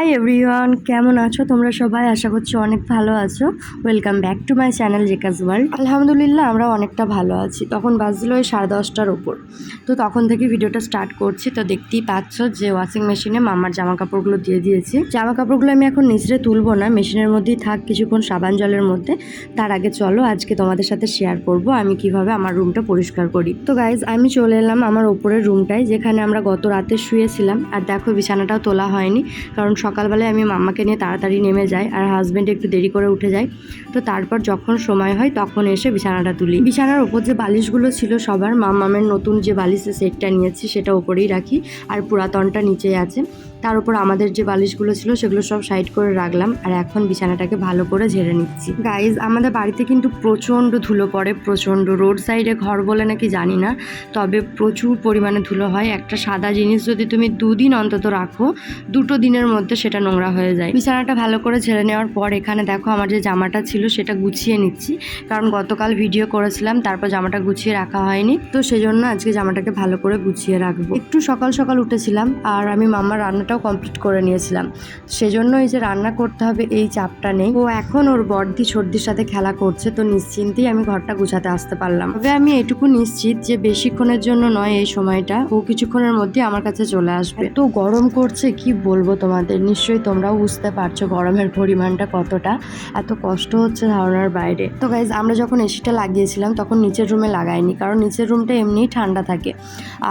Hi everyone কেমন আছো? তোমরা সবাই? আশা করছি অনেক ভালো আছো। Welcome back to my channel জেকাজ world আলহামদুলিল্লাহ আমরা অনেকটা ভালো আছি। তখন বাজলো ওই সাড়ে দশটার ওপর। তো তখন থেকে ভিডিওটা স্টার্ট করছি। তো দেখতেই পাচ্ছ যে ওয়াশিং মেশিনে মামার জামা কাপড়গুলো দিয়ে দিয়েছি। জামা কাপড়গুলো আমি এখন নিচড়ে তুলবো না। মেশিনের মধ্যেই থাক, কিছুক্ষণ সাবান জলের মধ্যে। তার আগে চলো, আজকে তোমাদের সাথে শেয়ার করব আমি কীভাবে আমার রুমটা পরিষ্কার করি। তো গাইজ আমি চলে এলাম আমার ওপরের রুমটায় যেখানে আমরা গত রাতে শুয়েছিলাম। আর দেখো, বিছানাটাও তোলা হয়নি। কারণ সকালবেলায় আমি মাম্মাকে নিয়ে তাড়াতাড়ি নেমে যাই আর হাজব্যান্ড একটু দেরি করে উঠে যায়। তো তারপর যখন সময় হয় তখন এসে বিছানাটা তুলি। বিছানার ওপর যে বালিশগুলো ছিল সবার, মাম্মামের নতুন যে বালিশের সেটটা নিয়েছি সেটা ওপরেই রাখি আর পুরাতনটা নিচেই আছে। তার উপর আমাদের যে বালিশগুলো ছিল, সেগুলো সব সাইড করে রাখলাম আর এখন বিছানাটাকে ভালো করে ঝেড়ে নিচ্ছি। গাইজ আমাদের বাড়িতে কিন্তু প্রচণ্ড ধুলো পড়ে, প্রচণ্ড রোড সাইডে ঘর বলে নাকি জানি না, তবে প্রচুর পরিমাণে ধুলো হয়। একটা সাদা জিনিস যদি তুমি দুদিন অন্তত রাখো, দুটো দিনের মধ্যে সেটা নোংরা হয়ে যায়। বিছানাটা ভালো করে ঝেড়ে নেওয়ার পর এখানে দেখো আমার যে জামাটা ছিল, সেটা গুছিয়ে নিচ্ছি। কারণ গতকাল ভিডিও করেছিলাম, তারপর জামাটা গুছিয়ে রাখা হয়নি। তো সেজন্য আজকে জামাটাকে ভালো করে গুছিয়ে রাখব। একটু সকাল সকাল উঠেছিলাম আর আমি মামার রান্নাটাও কমপ্লিট করে নিয়েছিলাম। সেজন্য এই যে রান্না করতে হবে, এই চাপটা নেই। ও এখন ওর বর্দি সর্দির সাথে খেলা করছে, তো নিশ্চিন্তেই আমি ঘরটা গুছাতে আসতে পারলাম। তবে আমি এটুকু নিশ্চিত যে বেশিক্ষণের জন্য নয় এই সময়টা, ও কিছুক্ষণের মধ্যে আমার কাছে চলে আসবে। তো গরম করছে, কি বলব তোমাদের? নিশ্চয়ই তোমরাও বুঝতে পারছ গরমের পরিমাণটা কতটা, এত কষ্ট হচ্ছে ধারণার বাইরে। তো গাইজ আমরা যখন এসিটা লাগিয়েছিলাম, তখন নিচের রুমে লাগাইনি, কারণ নিচের রুমটা এমনিই ঠান্ডা থাকে।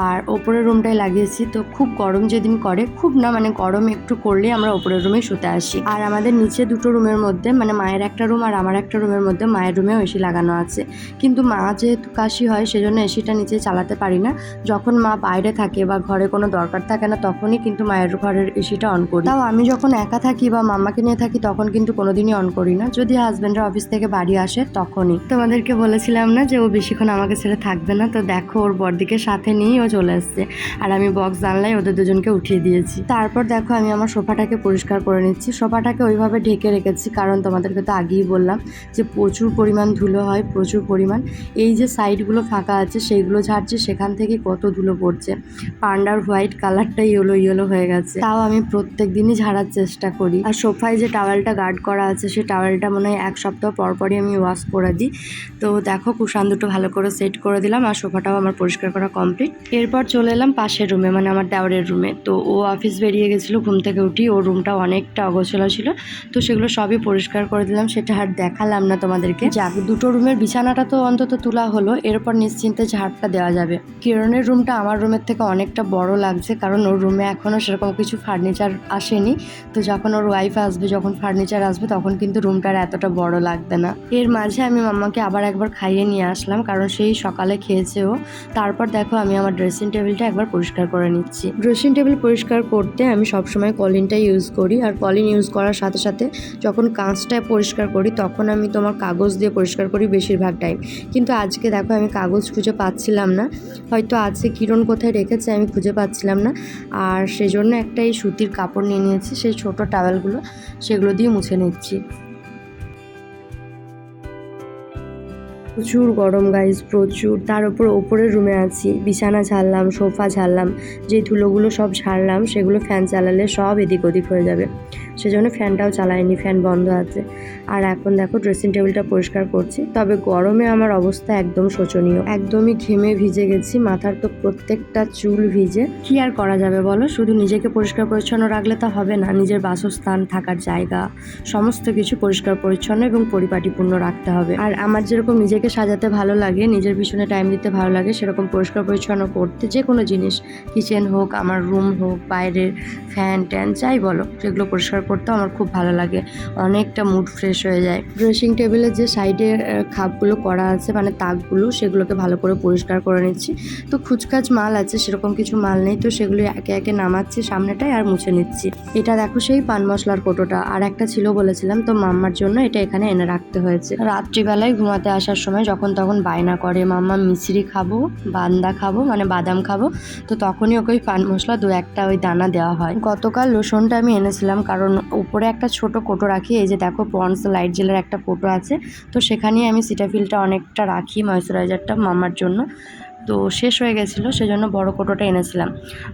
আর ওপরের রুমটাই লাগিয়েছি, তো খুব গরম যেদিন করে, খুব না মানে গরম একটু করলে আমরা ওপরের রুমে শুতে আসি। আর আমাদের নিচে দুটো রুমের মধ্যে মানে মায়ের একটা রুম আর আমার একটা রুমের মধ্যে মায়ের রুমেও এসি লাগানো আছে। কিন্তু মা যেহেতু কাশি হয়, সেজন্য এসিটা নিচে চালাতে পারি না। যখন মা বাইরে থাকে বা ঘরে কোনো দরকার থাকে না, তখনই কিন্তু মায়ের ঘরের এসিটা অন করি। তাও আমি যখন একা থাকি বা মাম্মাকে নিয়ে থাকি, তখন কিন্তু কোনোদিনই অন করি না। যদি হাজব্যান্ডের অফিস থেকে বাড়ি আসে, তখনই। তোমাদেরকে বলেছিলাম না যে ও বেশিক্ষণ আমাকে ছেড়ে থাকবে না? তো দেখো, ওর বরদিকে সাথে নিয়েই ও চলে এসছে। আর আমি বক্স জানলাই ওদের দুজনকে উঠিয়ে দিয়েছি। তারপর দেখো আমি আমার সোফাটাকে পরিষ্কার করে নিচ্ছি। সোফাটাকে ওইভাবে ঢেকে রেখেছি, কারণ তোমাদেরকে তো আগেই বললাম যে প্রচুর পরিমাণ ধুলো হয়, প্রচুর পরিমাণ। এই যে সাইডগুলো ফাঁকা আছে, সেইগুলো ঝাড়ছে, সেখান থেকে কত ধুলো পড়ছে। পান্ডার হোয়াইট কালারটা ইয়েলো ইয়েলো হয়ে গেছে। তাও আমি প্রত্যেক দিনই ঝাড়ার চেষ্টা করি। আর সোফায় যে টাওয়েলটা গার্ড করা আছে সেই টাওয়েলটা মনে হয় এক সপ্তাহ পর পরই আমি ওয়াশ করে দিই। তো দেখো কুশান দুটো ভালো করে সেট করে দিলাম আর সোফাটাও আমার পরিষ্কার করা কমপ্লিট। এরপর চলে এলাম পাশের রুমে মানে আমার দেওয়ারের রুমে। তো ও অফিস বেরিয়ে গেছিল ঘুম থেকে উঠি, ওর রুমটা অনেকটা অগোছলা ছিল। তো সেগুলো সবই পরিষ্কার করে দিলাম, সেটা আর দেখালাম না তোমাদেরকে। যাক, দুটো রুমের বিছানাটা তো অন্তত তোলা হলো, এরপর নিশ্চিন্তে ঝাড়টা দেওয়া যাবে। কিরণের রুমটা আমার রুমের থেকে অনেকটা বড় লাগছে, কারণ ওর রুমে এখনও সেরকম কিছু ফার্নিচার আসেনি। তো যখন ওর ওয়াইফ আসবে, যখন ফার্নিচার আসবে, তখন কিন্তু রুমটার এতটা বড় লাগবে না। এর মাঝে আমি মাম্মাকে আবার একবার খাইয়ে নিয়ে আসলাম, কারণ সেই সকালে খেয়েছে ও। তারপর দেখো আমি আমার ড্রেসিং টেবিলটা একবার পরিষ্কার করে নিচ্ছি। ড্রেসিং টেবিল পরিষ্কার করতে আমি সবসময় কলিনটা ইউজ করি। আর কলিন ইউজ করার সাথে সাথে যখন কাঁচটা পরিষ্কার করি, তখন আমি তোমার কাগজ দিয়ে পরিষ্কার করি বেশিরভাগ টাইম। কিন্তু আজকে দেখো আমি কাগজ খুঁজে পাচ্ছিলাম না। হয়তো আজকে কিরণ কোথায় রেখেছে আমি খুঁজে পাচ্ছিলাম না। আর সেজন্য একটা এই সুতির কাপড় নিয়ে নিয়েছি, সেই ছোটো টাওয়েলগুলো, সেগুলো দিয়ে মুছে নিচ্ছি। প্রচুর গরম গাইজ প্রচুর। তার উপর ওপরের রুমে আছি। বিছানা ঝাড়লাম, সোফা ঝাড়লাম, যে ধুলোগুলো সব ঝাড়লাম, সেগুলো ফ্যান চালালে সব এদিক ওদিক হয়ে যাবে। সেজন্য ফ্যানটাও চালাইনি ফ্যান বন্ধ আছে। আর এখন দেখো ড্রেসিং টেবিলটা পরিষ্কার করছি। তবে গরমে আমার অবস্থা একদম শোচনীয়। একদমই ঘেমে ভিজে গেছি, মাথার তো প্রত্যেকটা চুল ভিজে। কি আর করা যাবে বলো? শুধু নিজেকে পরিষ্কার পরিচ্ছন্ন রাখলে তো হবে না, নিজের বাসস্থান, থাকার জায়গা, সমস্ত কিছু পরিষ্কার পরিচ্ছন্ন এবং পরিপাটিপূর্ণ রাখতে হবে। আর আমার যেরকম নিজেকে সাজাতে ভালো লাগে, নিজের পিছনে টাইম দিতে ভালো লাগে, সেরকম পরিষ্কার পরিচ্ছন্ন করতে যে কোনো জিনিস কিচেন হোক, আমার রুম হোক, বাইরের ফ্যান ট্যান যাই বলো সেগুলো পরিষ্কার করতেও আমার খুব ভালো লাগে। অনেকটা মুড ফ্রেশ হয়ে যায়। ড্রেসিং টেবিলের যে সাইডে খাপগুলো করা আছে মানে তাকগুলো, সেগুলোকে ভালো করে পরিষ্কার করে নিচ্ছি। তো খুচকাচ মাল আছে, সেরকম কিছু মাল নেই, তো সেগুলো একে একে নামাচ্ছি সামনেটায় আর মুছে নিচ্ছি। এটা দেখো সেই পান মশলার কোটোটা। আর একটা ছিল বলেছিলাম তো মাম্মার জন্য, এটা এখানে এনে রাখতে হয়েছে। রাত্রিবেলায় ঘুমাতে আসার সময় যখন তখন বায়না করে, মাম্মা মিশ্রি খাব, বান্দা খাব মানে বাদাম খাব। তো তখনই ওকে ওই পান মশলা দু একটা ওই দানা দেওয়া হয়। গতকাল লোশনটা আমি এনেছিলাম, কারণ উপরে একটা ছোট কোটো রাখি, এই যে দেখো পন্স লাইট জেলের একটা কোটো আছে। তো সেখানেই আমি সিটাফিলটা অনেকটা রাখি ময়শ্চারাইজারটা মামার জন্য। তো শেষ হয়ে গেছিল, সেজন্য বড় কোটোটা এনেছিলাম।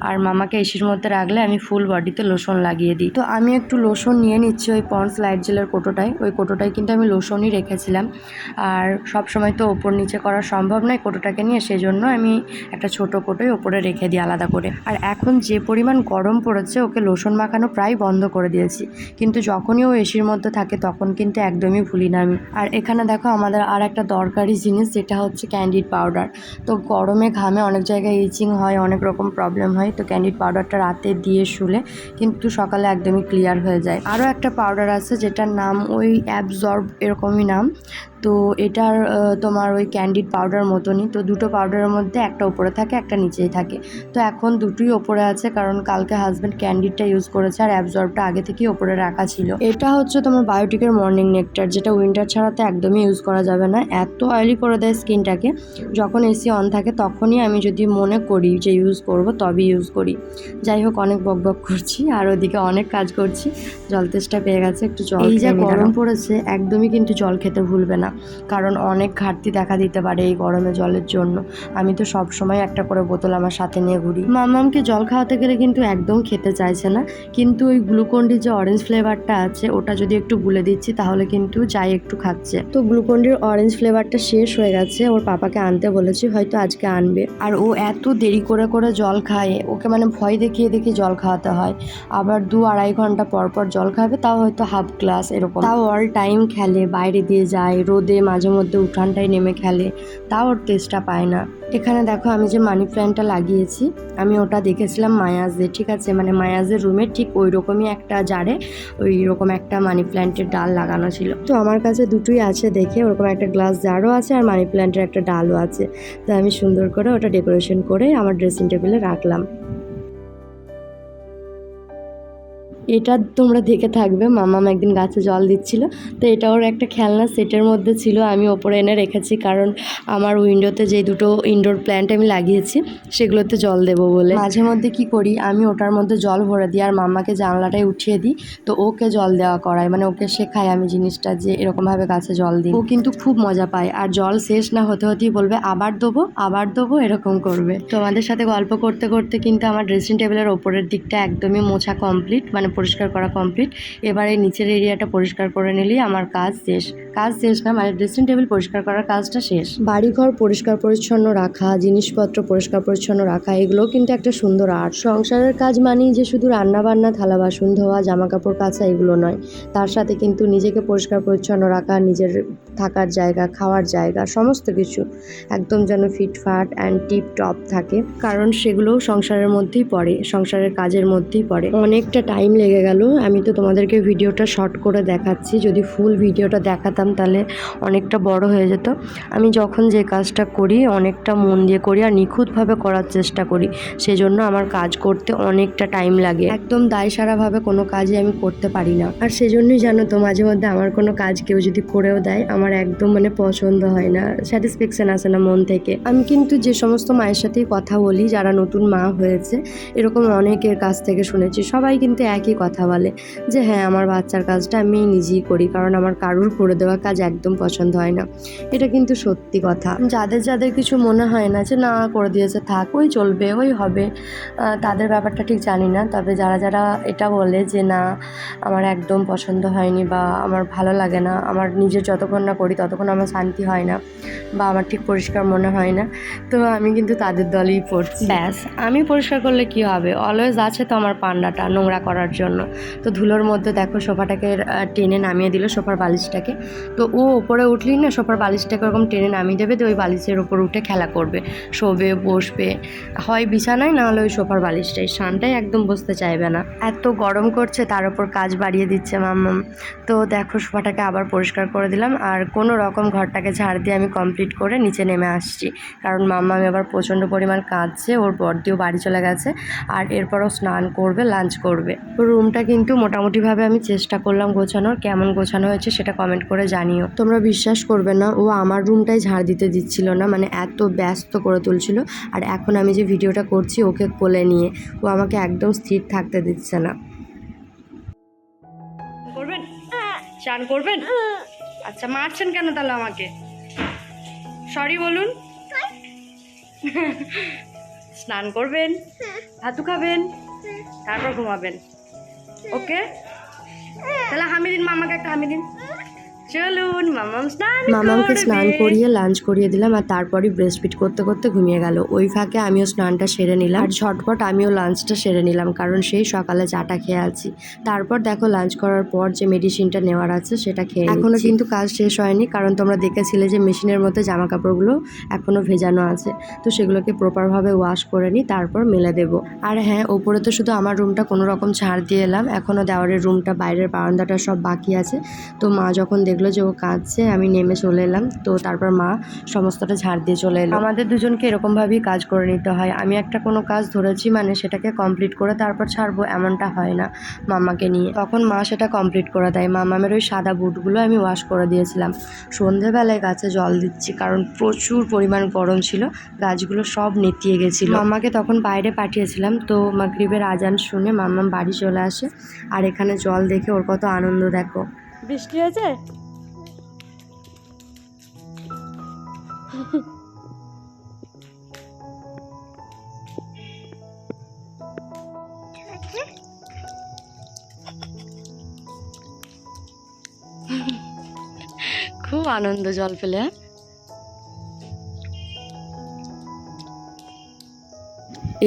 আর মামাকে এসির মধ্যে রাখলে আমি ফুল বডিতে লোশন লাগিয়ে দিই। তো আমি একটু লোশন নিয়ে নিচ্ছি ওই পন্স লাইট জেলের কোটোটায়। ওই কোটোটায় কিন্তু আমি লোশনই রেখেছিলাম। আর সব সময় তো ওপর নিচে করা সম্ভব নয় কোটোটাকে নিয়ে সেই জন্য আমি একটা ছোট কোটোই ওপরে রেখে দিই আলাদা করে। আর এখন যে পরিমাণ গরম পড়েছে, ওকে লোশন মাখানো প্রায় বন্ধ করে দিয়েছি। কিন্তু যখনই ও এসির মধ্যে থাকে, তখন কিন্তু একদমই ভুলি না আমি। আর এখানে দেখো আমাদের আর একটা দরকারি জিনিস, যেটা হচ্ছে ক্যান্ডিড পাউডার তো গরমে ঘামে অনেক জায়গায় ইচিং হয়, অনেক রকম প্রবলেম হয়, তো ক্যান্ডিড পাউডারটা রাতে দিয়ে শুলে কিন্তু সকালে একদমই ক্লিয়ার হয়ে যায়। আরও একটা পাউডার আছে যেটার নাম ওই অ্যাবজর্ব এরকমই নাম তো এটার তোমার ওই ক্যান্ডিড পাউডার মতনই। তো দুটো পাউডারের মধ্যে একটা উপরে থাকে একটা নিচেই থাকে। তো এখন দুটোই ওপরে আছে কারণ কালকে হাজব্যান্ড ক্যান্ডিডটা ইউজ করেছে আর অ্যাবজর্বটা আগে থেকেই ওপরে রাখা ছিল। এটা হচ্ছে তোমার বায়োটিকের মর্নিং নেকটার যেটা উইন্টার ছাড়াতে একদমই ইউজ করা যাবে না। এত অয়েলি করে দেয় স্কিনটাকে যখন এসি অন থাকে তখনই আমি যদি মনে করি যে ইউজ করব তবেই ইউজ করি। যাই হোক অনেক বক বক করছি আর ওদিকে অনেক কাজ করছি। জল তেষ্টা পেয়ে গেছে একটু জল এই যা গরম পড়েছে একদমই কিন্তু জল খেতে ভুলবে না। কারণ অনেক ঘাটতি দেখা দিতে পারে এই গরমে জলের জন্য। আমি তো সব সময় একটা করে বোতল আমার সাথে নিয়ে ঘুরি। মামামকে জল খাওয়াতে গেলে কিন্তু একদম খেতে চাইছে না। কিন্তু ওই গ্লুকন্ডির যে অরেঞ্জ ফ্লেভারটা আছে, ওটা যদি একটু গুলে দিচ্ছি, তাহলে কিন্তু যাই একটু খাচ্ছে। তো গ্লুকন্ডির অরেঞ্জ ফ্লেভারটা শেষ হয়ে গেছে। ওর পাপাকে আনতে বলেছি, হয়তো আজকে আনবে। আর ও এত দেরি করে করে জল খায়, ওকে মানে ভয় দেখিয়ে দেখিয়ে জল খাওয়াতে হয়। আবার দু আড়াই ঘণ্টা পর পর জল খাবে, তাও হয়তো হাফ গ্লাস এরকম। তাও অল টাইম খেলে, বাইরে দিয়ে যায় রোদে মাঝে মধ্যে উঠানটায় নেমে খেলে, তাও ওর টেস্টটা পায় না। এখানে দেখো আমি যে মানি প্ল্যান্টটা লাগিয়েছি, আমি ওটা দেখেছিলাম মায়াজে ঠিক আছে? মানে মায়াজের রুমে ঠিক ওই রকমই একটা জারে ওই রকম একটা মানি প্ল্যান্টের ডাল লাগানো ছিল। তো আমার কাছে দুটোই আছে দেখে ওরকম একটা গ্লাস জারও আছে আর মানি প্ল্যান্টের একটা ডালও আছে। তো আমি সুন্দর করে ওটা ডেকোরেশন করে আমার ড্রেসিং টেবিলে রাখলাম। এটা তোমরা দেখে থাকবে, মামাম একদিন গাছে জল দিচ্ছিল। তো এটা ওর একটা খেলনা সেটের মধ্যে ছিল, আমি ওপরে এনে রেখেছি। কারণ আমার উইন্ডোতে যে দুটো ইনডোর প্ল্যান্ট আমি লাগিয়েছি, সেগুলোতে জল দেবো বলে। মাঝে মধ্যে কি করি, আমি ওটার মধ্যে জল ভরে দিই, আর মামাকে জানলাটায় উঠিয়ে দিই। তো ওকে জল দেওয়া করায় মানে ওকে শেখায় আমি জিনিসটা যে এরকমভাবে গাছে জল দিই। ও কিন্তু খুব মজা পায়, আর জল শেষ না হতে হতেই বলবে, আবার দেবো আবার দেবো, এরকম করবে। তোমাদের সাথে গল্প করতে করতে কিন্তু আমার ড্রেসিং টেবিলের ওপরের দিকটা একদমই মোছা কমপ্লিট মানে পরিষ্কার করা কমপ্লিট এবার এই নিচের এরিয়াটা পরিষ্কার করে নিলেই আমার কাজ শেষ। কাজ শেষ না মানে ড্রেসিং টেবিল পরিষ্কার করার কাজটা শেষ। বাড়িঘর পরিষ্কার পরিচ্ছন্ন রাখা, জিনিসপত্র পরিষ্কার পরিচ্ছন্ন রাখা এগুলো কিন্তু একটা সুন্দর আর্ট সংসারের কাজ মানেই যে শুধু রান্নাবান্না থালা বাসন ধোয়া জামা কাপড় কাচা এগুলো নয়। তার সাথে কিন্তু নিজেকে পরিষ্কার পরিচ্ছন্ন রাখা, নিজের থাকার জায়গা, খাওয়ার জায়গা, সমস্ত কিছু একদম যেন ফিটফাট অ্যান্ড টিপ টপ থাকে। কারণ সেগুলোও সংসারের মধ্যেই পড়ে, সংসারের কাজের মধ্যেই পড়ে। অনেকটা টাইম লেগে গেল। আমি তো তোমাদেরকে ভিডিওটা শর্ট করে দেখাচ্ছি। যদি ফুল ভিডিওটা দেখাতাম তাহলে অনেকটা বড় হয়ে যেত। আমি যখন যে কাজটা করি, অনেকটা মন দিয়ে করি আর নিখুঁতভাবে করার চেষ্টা করি, সেজন্য আমার কাজ করতে অনেকটা টাইম লাগে। একদম দায় সারাভাবে কোনো কাজই আমি করতে পারি না। আর সেজন্যই জানো তো, মাঝে মধ্যে আমার কোনো কাজ কেউ যদি করেও দেয়, আমার একদম মানে পছন্দ হয় না স্যাটিসফ্যাকশন আসে না মন থেকে। আমি কিন্তু যে সমস্ত মায়ের সাথেই কথা বলি, যারা নতুন মা হয়েছে, এরকম অনেকের কাছ থেকে শুনেছি, সবাই কিন্তু একই কথা বলে যে হ্যাঁ আমার বাচ্চার কাজটা আমি নিজেই করি, কারণ আমার কারুর করে দেওয়া কাজ একদম পছন্দ হয় না। এটা কিন্তু সত্যি কথা। যাদের যাদের কিছু মনে হয় না যে, না, করে দিয়েছে, থাক, ওই চলবে, ওই হবে। তাদের ব্যাপারটা ঠিক জানি না, তবে যারা যারা এটা বলে যে, না, আমার একদম পছন্দ হয়নি বা আমার ভালো লাগে না, আমার নিজের যতক্ষণ না করি ততক্ষণ আমার শান্তি হয় না বা আমার ঠিক পরিষ্কার মনে হয় না। তো আমি কিন্তু তাদের দলেই পড়ছি। ব্যাস। আমি পরিষ্কার করলে কি হবে? অলওয়েজ আছে তো আমার পান্ডাটা নোংরা করার জন্য। তো ধুলোর মধ্যে দেখো সোফাটাকে টেনে নামিয়ে দিল সোফার বালিশটাকে। তো ও ওপরে উঠলেই না সোফার বালিশটাকে ওরকম টেনে নামিয়ে দেবে তো ওই বালিশের ওপর উঠে খেলা করবে শোবে বসবে। হয় বিছানায় না হলে ওই সোফার বালিশটাই শানটাই একদম বসতে চাইবে না। এত গরম করছে তার উপর কাজ বাড়িয়ে দিচ্ছে মাম্মাম। তো দেখো সোফাটাকে আবার পরিষ্কার করে দিলাম। আর কোনো রকম ঘরটাকে ঝাড় দিয়ে আমি কমপ্লিট করে নিচে নেমে আসছি। কারণ মাম্মা আমি এবার প্রচণ্ড পরিমাণ কাঁদছে, ওর বড়দিও বাড়ি চলে গেছে আর এরপরও স্নান করবে লাঞ্চ করবে। রুমটা কিন্তু মোটামুটিভাবে আমি চেষ্টা করলাম গোছানোর, কেমন গোছানো হয়েছে সেটা কমেন্ট করে জানিও। তোমরা বিশ্বাস করবে না, ও আমার রুমটাই ঝাড় দিতে দিচ্ছিল না মানে এত ব্যস্ত করে তুলছিল আর এখন আমি যে ভিডিওটা করছি ওকে কোলে নিয়ে, ও আমাকে একদম স্থির থাকতে দিচ্ছে না। করবেন? করবেন? আচ্ছা মারছেন কেন তাহলে আমাকে? সরি বলুন। স্নান করবেন, ভাতু খাবেন, তারপর ঘুমাবেন। ওকে তাহলে হামিদিন, মামাকে একটা হামি দিন চলুন মামাম স্নান মামাকে স্নান করিয়ে লাঞ্চ করিয়ে দিলাম আর তারপরই ব্রেস্ট ফিট করতে করতে ঘুমিয়ে গেল। ওই ফাঁকে আমিও স্নানটা সেরে নিলাম। আর ঝটপট আমিও লাঞ্চটা সেরে নিলাম কারণ সেই সকালে চাটা খেয়ে আছি। তারপর দেখো লাঞ্চ করার পর যে মেডিসিনটা নেওয়ার আছে সেটা খেয়ে এখনও কিন্তু কাজ শেষ হয়নি কারণ তোমরা দেখেছিলে যে মেশিনের মধ্যে জামা কাপড়গুলো এখনও ভেজানো আছে। তো সেগুলোকে প্রপারভাবে ওয়াশ করে নিই তারপর মেলে দেব। আর হ্যাঁ ওপরে তো শুধু আমার রুমটা কোনো রকম ছাড় দিয়ে এলাম। এখনও দেওয়ারের রুমটা বাইরের বারান্দাটা সব বাকি আছে। তো মা যখন দেখল যে ও কাঁদছে, আমি নেমে চলে এলাম। তো তারপর মা সমস্তটা ঝাড় দিয়ে চলে এলো। আমাদের দুজনকে এরকমভাবেই কাজ করে নিতে হয়। আমি একটা কোনো কাজ ধরেছি মানে সেটাকে কমপ্লিট করে তারপর ছাড়বো এমনটা হয় না মামাকে নিয়ে। তখন মা সেটা কমপ্লিট করে দেয়। মামামের ওই সাদা বুটগুলো আমি ওয়াশ করে দিয়েছিলাম। সন্ধেবেলায় গাছে জল দিচ্ছি কারণ প্রচুর পরিমাণ গরম ছিল। গাছগুলো সব নেতিয়ে গেছিল। মামাকে তখন বাইরে পাঠিয়েছিলাম। তো মাগরিবের আজান শুনে মাম্মাম বাড়ি চলে আসে। আর এখানে জল দেখে ওর কত আনন্দ, দেখো। বৃষ্টি হয়েছে? খুব আনন্দ জল পেলে হ্যাঁ?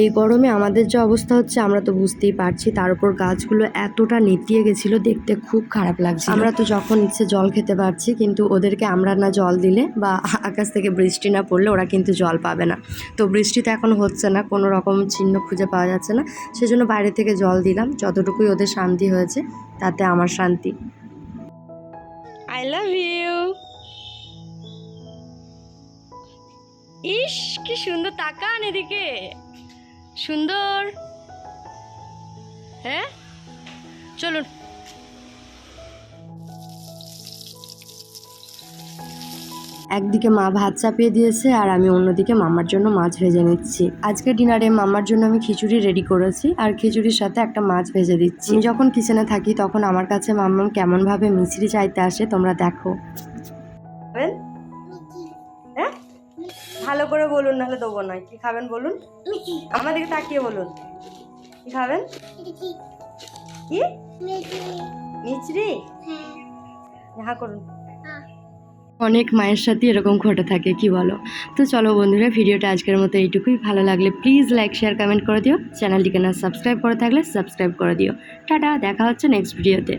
এই গরমে আমাদের যে অবস্থা হচ্ছে, আমরা তো বুঝতেই পারছি, তার উপর গাছগুলো এতটা নেতিয়ে গেছিল, দেখতে খুব খারাপ লাগছে আমরা তো যখন ইচ্ছে জল খেতে পারছি, কিন্তু ওদেরকে আমরা না জল দিলে বা আকাশ থেকে বৃষ্টি না পড়লে ওরা কিন্তু জল পাবে না। তো বৃষ্টি তো এখন হচ্ছে না, কোনো রকম চিহ্ন খুঁজে পাওয়া যাচ্ছে না। সেজন্য বাইরে থেকে জল দিলাম, যতটুকুই ওদের শান্তি হয়েছে, তাতে আমার শান্তি। আই লাভ ইউ ইস, কি সুন্দর তাকান এদিকে। সুন্দর। হ্যাঁ? চলুন। একদিকে মা ভাত চাপিয়ে দিয়েছে আর আমি অন্যদিকে মামার জন্য মাছ ভেজে নিচ্ছি। আজকে ডিনারে মামার জন্য আমি খিচুড়ি রেডি করেছি আর খিচুড়ির সাথে একটা মাছ ভেজে দিচ্ছি। আমি যখন কিচেনে থাকি তখন আমার কাছে মাম্মাম কেমনভাবে মিছরি চাইতে আসে তোমরা দেখো। হ্যাঁ? ভালো করে বলুন নাহলে দেবো নয় কি খাবেন বলুন? আমার দিকে তাকিয়ে বলুন। কি খাবেন? কি? মিচড়ি হ্যাঁ। করুন। অনেক মায়ের সাথে এরকম ঘটে থাকে কি বলো? তো চলো বন্ধুরা ভিডিওটা আজকের মতো এইটুকুই। ভালো লাগলে প্লিজ লাইক শেয়ার কমেন্ট করে দিও। চ্যানেলটিকে না সাবস্ক্রাইব করে থাকলে সাবস্ক্রাইব করে দিও। টাটা দেখা হচ্ছে নেক্সট ভিডিওতে